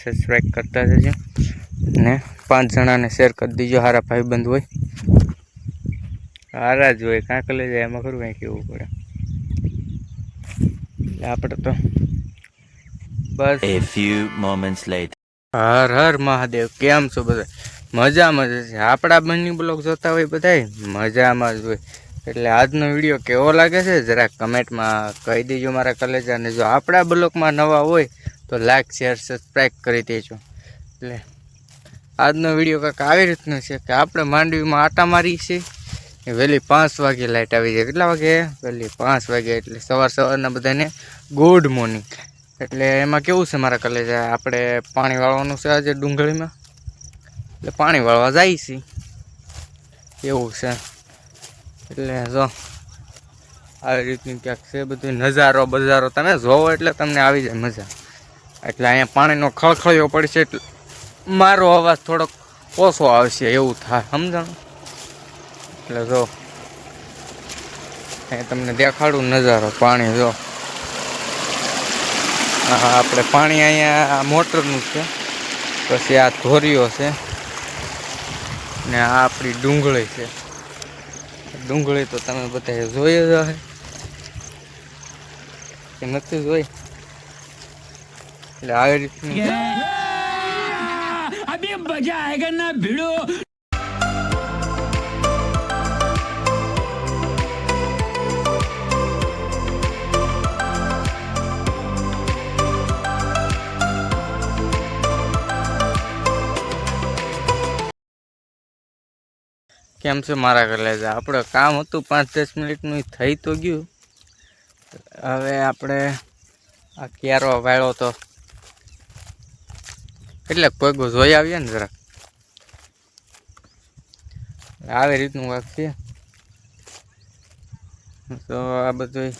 Subscribe કરતા જજો. ને પાંચ જણાને શેર કરી દીજો હારા ભાઈબંધ હોય. હારા જ હોય કાંક લઈ જાય એમાં ખરું કાંઈ કેવું પડે. આપણે તો બસ. A few moments let Har Har Mahadev કેમ છો બધા? મજામાં જ છે. આપણા બંને બ્લોગ જોતા હોય બધાય મજામાં જ હોય. એટલે આજનો વીડિયો કેવો લાગે છે જરાક કમેન્ટમાં કહી દેજો મારા કલેજાને જો આપણા બ્લોગમાં નવા હોય તો લાઈક શેર સબસ્ક્રાઈબ કરી દેજો. એટલે આજનો વીડિયો કાંઈક આવી રીતનો છે કે આપણે માંડવીમાં આટા મારી છે. વહેલી પાંચ વાગે લાઇટ આવી જાય. કેટલા વાગે? વહેલી પાંચ વાગે એટલે સવાર સવારના બધાને ગુડ મોર્નિંગ એટલે એમાં કેવું છે મારા કલેજ આપણે પાણી વાળવાનું છે આજે ડુંગળીમાં. એટલે પાણી વાળવા જાય છે. એવું છે. એટલે જો, આવી રીતની ક્યાંક છે બધું નજારો બજારો તમે જોવો એટલે તમને આવી જાય મજા. એટલે અહીંયા પાણીનો ખળખળિયો પડશે એટલે મારો અવાજ થોડોક ઓછો આવશે, એવું થાય, સમજણ? એટલે જો અહીં તમને દેખાડું નજારો, પાણી જો. હા આપણે પાણી અહીંયા મોટરનું છે, પછી આ ધોરીઓ છે, ને આ આપણી ડુંગળી છે. ડુંગળી તો તમે બધા જોઈ જ હશે. કે નથી જોઈ? એટલે આવી રીતની કેમ છે? મારા કલેજા આપણે કામ હતું પાંચ દસ મિનિટનું થઈ તો ગયું. હવે આપણે આ ક્યારો વાળો તો એટલે કોઈ જોઈ આવીએ ને જરાક. આવી રીતનું વાક છે. તો આ બધું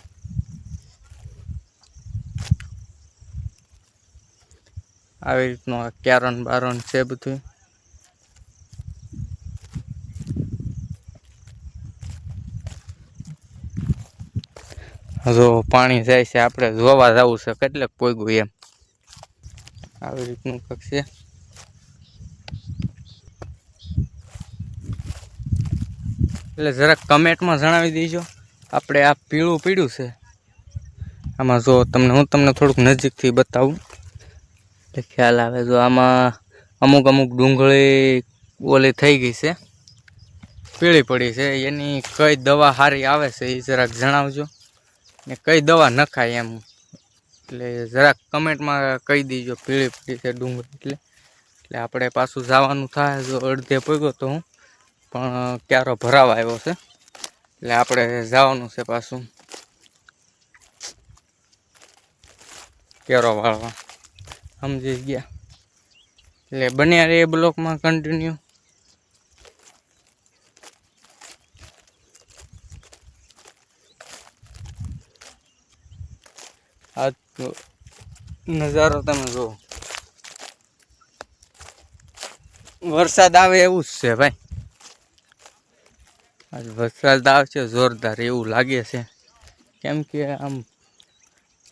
આવી રીતનું ક્યારણ બારણ છે બધું જો પાણી જાય છે, આપણે જોવા જવું છે, કેટલેક પોગ્યું એમ. આવી રીતનું કંઈક છે. એટલે જરાક કમેન્ટમાં જણાવી દેજો, આપણે આ પીળું પીળું છે. આમાં જો તમને, હું તમને થોડુંક નજીકથી બતાવું. એટલે ખ્યાલ આવે જો આમાં અમુક અમુક ડુંગળી ઓલી થઈ ગઈ છે. પીળી પડી છે. એની કઈ દવા સારી આવે છે એ જરાક જણાવજો. ને કઈ દવા નખાય એમ. એટલે જરાક કમેન્ટમાં કહી દીજો પીળી પીળી છે ડુંગળી એટલે. એટલે આપણે પાછું જવાનું થાય જો અડધે પગ્યો તો હું. પણ ક્યારો ભરાવા આવ્યો છે. એટલે આપણે જવાનું છે પાછું. કેરો વાળવા. સમજી ગયા. એટલે બન્યા રે બ્લોકમાં કન્ટિન્યુ આ તો નજારો તમે જુઓ વરસાદ આવે એવું જ છે ભાઈ. આજ વરસાદ આવશે, જોરદાર એવું લાગે છે. કેમ કે આમ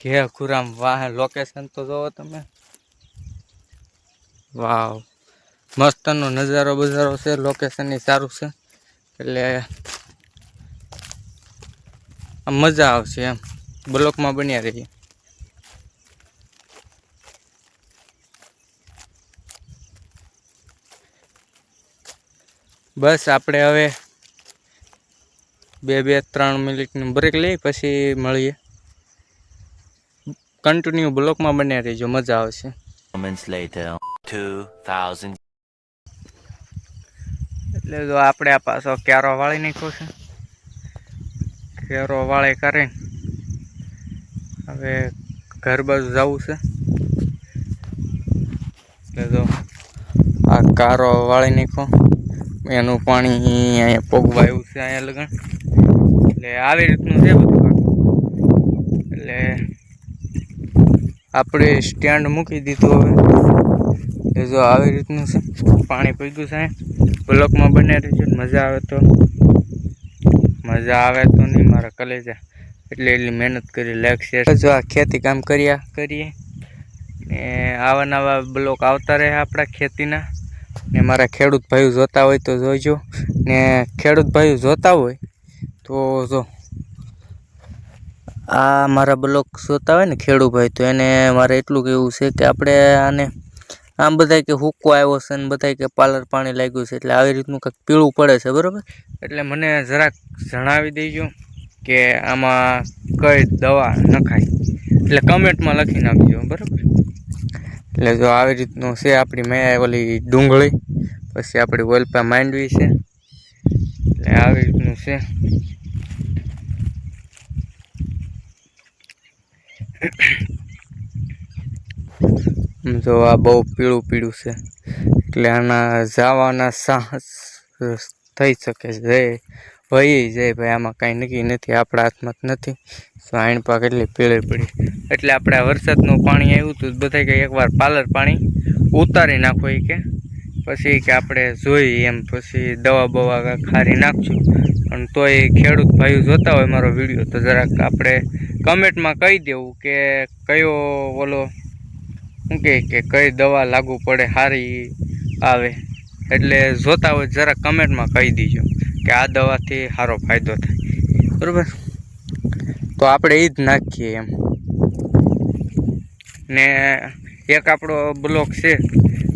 ઘે ખુરામ વાહ લોકેશન તો જોવો તમે. વાવ. મસ્તનો નજારો બજારો છે લોકેશન સારું છે. એટલે આમ મજા આવશે એમ. બ્લોકમાં બન્યા રહીએ. બસ આપણે હવે બે બે ત્રણ મિનિટની બ્રેક લઈ પછી મળીએ. કન્ટિન્યુ બ્લોકમાં બન્યા રહીજો મજા આવશે. Moments later. 2000. એટલે જો આપણે આ પાછો ક્યારો વાળી નાખ્યો છે. કેરો વાળી કરીને હવે ઘર બાજુ જવું છે. એટલે જો આ કારો વાળી નાખ્યો. એનું પાણી અહીંયા પોગવા આવ્યું છે અહીંયા લગન. એટલે આવી રીતનું છે બધું એટલે આપણે સ્ટેન્ડ મૂકી દીધું હવે. એ જો આવી રીતનું છે. પાણી પીગ્યું છે. બ્લોકમાં બને રહેજો મજા આવે તો. મજા આવે તો નહીં મારા કલેજા. એટલે એટલી મહેનત કરી લાઈક છે જો આ ખેતી કામ કર્યા, કરીએ. ને આવા નવા બ્લોક આવતા રહે આપણા ખેતીના. ને મારા ખેડૂત ભાઈઓ જોતા હોય તો જોઈજો ને ખેડૂત ભાઈઓ જોતા હોય તો જો. આ મારા બ્લોક જોતા હોય ને ખેડૂત ભાઈ, તો એને મારે એટલું કહેવું છે કે આપણે આને આમ બધાય કે હુક્કો આવ્યો છે ને બધાય કે પાલર પાણી લાગ્યું છે, એટલે આવી રીતનું કંઈક પીળું પડે છે, બરાબર? એટલે મને જરાક જણાવી દેજો કે આમાં કઈ દવા નખાય. એટલે કમેન્ટમાં લખી નાખજો, બરાબર? એટલે જો આવી રીતનું છે આપણી મેં ઓલી ડુંગળી, પછી આપણી વલપા માંડવી છે. એટલે આવી રીતનું છે. જો આ બહુ પીળું પીળું છે. એટલે આના જવાના સાહસ થઈ શકે છે. જય જાય ભાઈ, આમાં કાંઈ નક્કી નથી, આપણા હાથમાં નથી. તો પાક એટલી પીળી પડી. એટલે આપણે વરસાદનું પાણી આવ્યું હતું બધા કે એકવાર પાલર પાણી ઉતારી નાખો એ કે. પછી કે આપણે જોઈ એમ, પછી દવા બવા ખારી નાખશું. પણ તોય ખેડૂત ભાઈઓ જોતા હોય મારો વીડિયો, તો જરાક આપણે કમેન્ટમાં કહી દેવું કે કયો ઓલો શું કહે કે કઈ દવા લાગુ પડે સારી આવે. એટલે જોતા હોય જરાક કમેન્ટમાં કહી દીજો. કે આ દવાથી સારો ફાયદો થાય. બરાબર? તો આપણે એ જ નાખીએ એમ. ને એક આપણો બ્લોક છે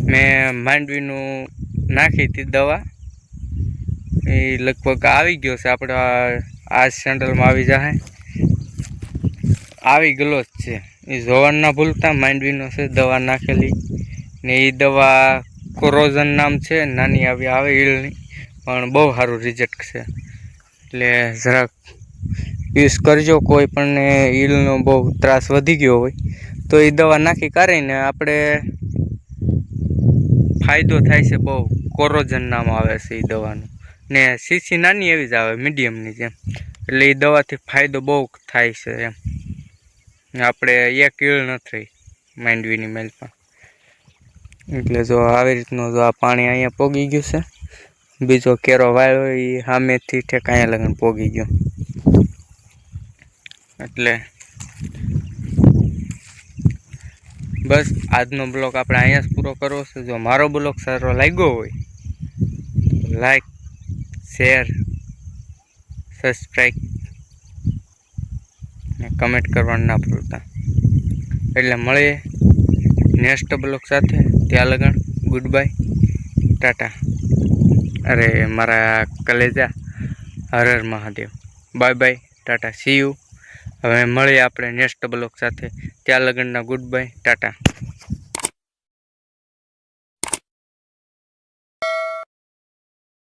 મેં માંડવીનું નાખી હતી દવા. એ લગભગ આવી ગયો છે, આપણે આ- સેન્ડલમાં આવી જાય આવી ગયેલો જ છે. એ જોવાનું ના ભૂલતા માંડવીનો છે, દવા નાખેલી. ને એ દવા કોરોઝન નામ છે, નાની આવી આવે ઈળની પણ બહુ સારું રિઝલ્ટ છે. એટલે જરાક યુઝ કરજો કોઈ પણ ઈલનો બહુ ત્રાસ વધી ગયો હોય, તો એ દવા નાખી કાઢીને આપણે ફાયદો થાય છે બહુ. કોરોજન નામ આવે છે એ દવાનું. ને સીસી નાની એવી જ આવે મીડિયમની જેમ. એટલે એ દવાથી ફાયદો બહુ થાય છે એમ. આપણે એક ઈળ નથી માંડવીની મેલમાં એટલે જો આવી રીતનું જો આ પાણી અહીંયા પોગી ગયું છે બીજો કેરો વાળ્યો એ સામેથી ઠેકાયા લગન પોગી ગયો. એટલે બસ આજનો બ્લોગ આપણે અહીંયા જ પૂરો કરવો છે. જો મારો બ્લોગ સારો લાગ્યો હોય લાઈક, શેર, સબસ્ક્રાઈબ કમેન્ટ કરવાનું ના ભૂલતા. એટલે મળીએ નેક્સ્ટ બ્લોગ સાથે. ત્યાં લગન ગુડ બાય ટાટા. અરે, મારા કલેજા. Har Har Mahadev. Bye bye tata. See you હવે મળીએ આપણે નેક્સ્ટ બ્લોક સાથે. ત્યાં લગ્નના ગુડ બાય ટાટા.